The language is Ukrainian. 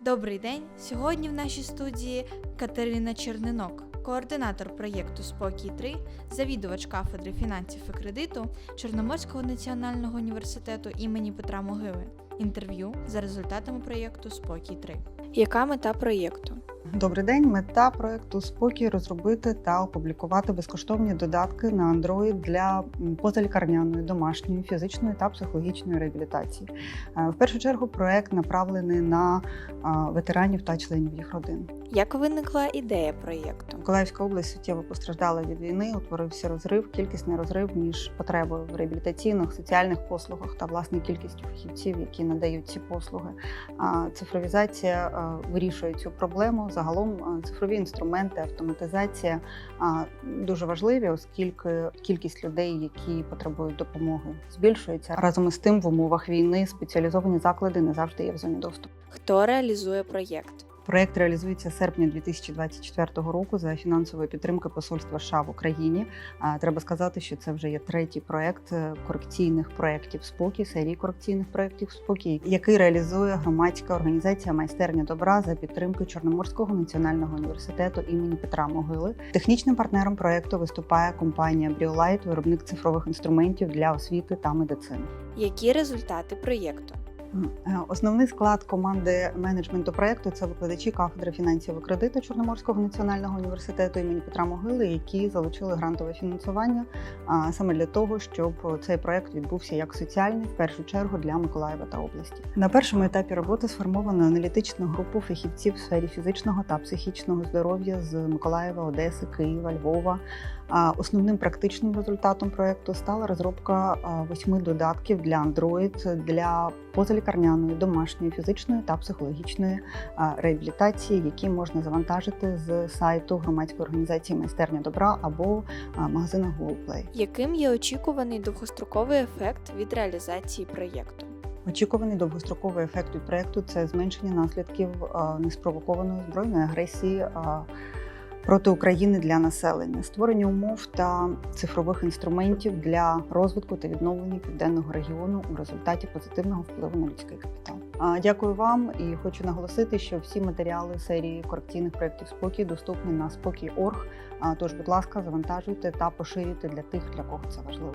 Добрий день! Сьогодні в нашій студії Катерина Чернинок, координатор проєкту Спокій 3, завідувач кафедри фінансів і кредиту Чорноморського національного університету імені Петра Могили. Інтерв'ю за результатами проєкту Спокій 3. Яка мета проєкту? Добрий день. Мета проекту Спокій розробити та опублікувати безкоштовні додатки на Android для позалікарняної, домашньої, фізичної та психологічної реабілітації. Е, В першу чергу проект направлений на ветеранів та членів їх родин. Як виникла ідея проєкту? Миколаївська область суттєво постраждала від війни. Утворився розрив, кількісний розрив між потребою в реабілітаційних соціальних послугах та власне кількістю фахівців, які надають ці послуги. Цифровізація вирішує цю проблему. Загалом цифрові інструменти, автоматизація дуже важливі, оскільки кількість людей, які потребують допомоги, збільшується. Разом із тим, в умовах війни спеціалізовані заклади не завжди є в зоні доступу. Хто реалізує проєкт? Проект реалізується серпня 2024 року за фінансової підтримки посольства США в Україні. А, Треба сказати, що це вже є третій проект е, корекційних проєктів спокій, серії корекційних проєктів спокій, який реалізує громадська організація майстерня добра за підтримки Чорноморського національного університету імені Петра Могили. Технічним партнером проекту виступає компанія Бріолайт, виробник цифрових інструментів для освіти та медицини. Які результати проєкту? Е, Основний склад команди менеджменту проекту це викладачі кафедри фінансів і кредиту Чорноморського національного університету імені Петра Могили, які залучили грантове фінансування саме для того, щоб цей проект відбувся як соціальний, в першу чергу для Миколаєва та області. На першому етапі роботи сформовано аналітичну групу фахівців в сфері фізичного та психічного здоров'я з Миколаєва, Одеси, Києва, Львова. Основним практичним результатом проекту стала розробка восьми додатків для Android для позалікарняної, домашньої, фізичної та психологічної реабілітації, які можна завантажити з сайту громадської організації майстерня добра або а, магазину Google Play. Яким є очікуваний довгостроковий ефект від реалізації проєкту? Очікуваний довгостроковий ефект від проекту це зменшення наслідків неспровокованої збройної агресії. Проти України для населення, створення умов та цифрових інструментів для розвитку та відновлення південного регіону у результаті позитивного впливу на людський капітал. Дякую вам і хочу наголосити, що всі матеріали серії корекційних проєктів спокій доступні на спокій.орг. Тож, будь ласка, завантажуйте та поширюйте для тих, для кого це важливо.